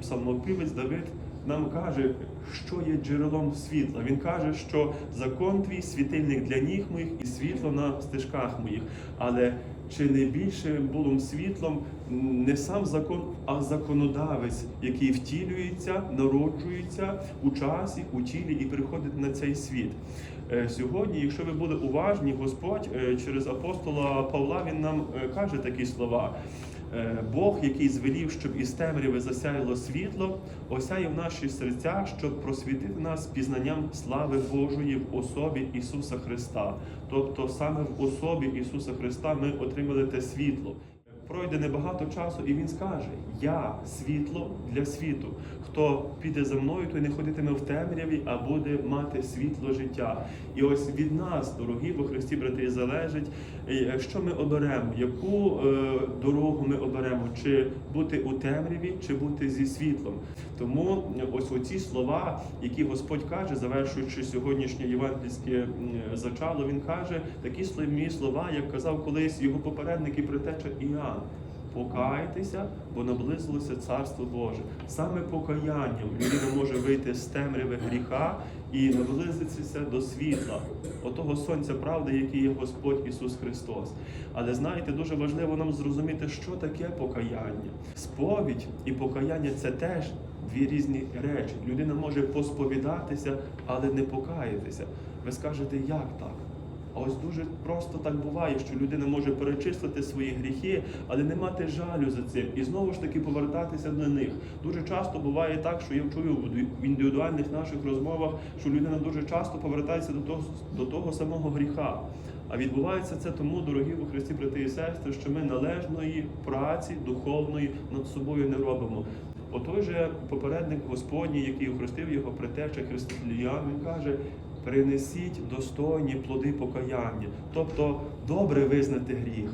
Псалмопівець Давид нам каже, що є джерелом світла. Він каже, що закон твій світильник для ніг моїх і світло на стежках моїх. Але чи не більше було світлом не сам закон, а законодавець, який втілюється, народжується у часі, у тілі і приходить на цей світ. Е, Сьогодні, якщо ви були уважні, Господь е, через апостола Павла він нам е, каже такі слова. Е, Бог, який звелів, щоб із темряви засяяло світло, осяє в наші серця, щоб просвітити нас пізнанням слави Божої в особі Ісуса Христа. Тобто саме в особі Ісуса Христа ми отримали те світло. Пройде небагато часу, і він скаже: Я світло для світу. Хто піде за мною, той не ходитиме в темряві, а буде мати світло життя. І ось від нас, дорогі во Христі, брати, залежить, е, що ми оберемо, яку е, дорогу ми оберемо, чи бути у темряві, чи бути зі світлом. Тому ось оці слова, які Господь каже, завершуючи сьогоднішнє євангельське зачало, він каже такі слова, як казав колись його попередник і притеча Іоанн. Покайтеся, бо наблизилося Царство Боже. Саме покаянням людина може вийти з темряви гріха і наблизитися до світла, отого сонця правди, який є Господь Ісус Христос. Але знаєте, дуже важливо нам зрозуміти, що таке покаяння. Сповідь і покаяння це теж дві різні речі. Людина може посповідатися, але не покаятися. Ви скажете, як так? А ось дуже просто так буває, що людина може перечислити свої гріхи, але не мати жалю за цим і знову ж таки повертатися до них. Дуже часто буває так, що я чую в індивідуальних наших розмовах, що людина дуже часто повертається до того, до того самого гріха. А відбувається це тому, дорогі у Христі, брати і сестри, що ми належної праці духовної над собою не робимо. Отой же попередник Господній, який охрестив його притеча Християн, він каже: принесіть достойні плоди покаяння, тобто добре визнати гріх.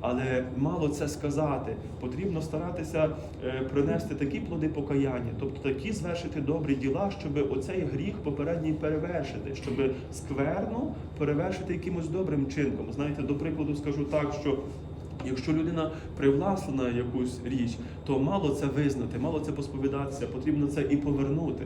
Але мало це сказати. Потрібно старатися е, принести такі плоди покаяння, тобто такі звершити добрі діла, щоб оцей гріх попередній перевершити, щоб скверну перевершити якимось добрим чинком. Знаєте, до прикладу скажу так, що Якщо людина привласнена якусь річ, то мало це визнати, мало це посповідатися, потрібно це і повернути.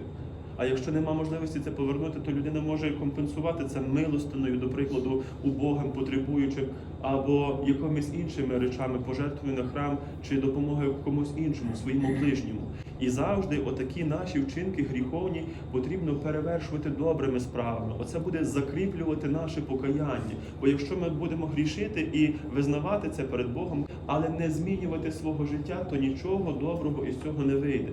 А якщо нема можливості це повернути, то людина може компенсувати це милостиною, до прикладу, убогим, потребуючим, або якимись іншими речами, пожертвою на храм чи допомогою комусь іншому, своєму ближньому. І завжди отакі наші вчинки гріховні потрібно перевершувати добрими справами. Оце буде закріплювати наше покаяння. Бо якщо ми будемо грішити і визнавати це перед Богом, але не змінювати свого життя, то нічого доброго із цього не вийде.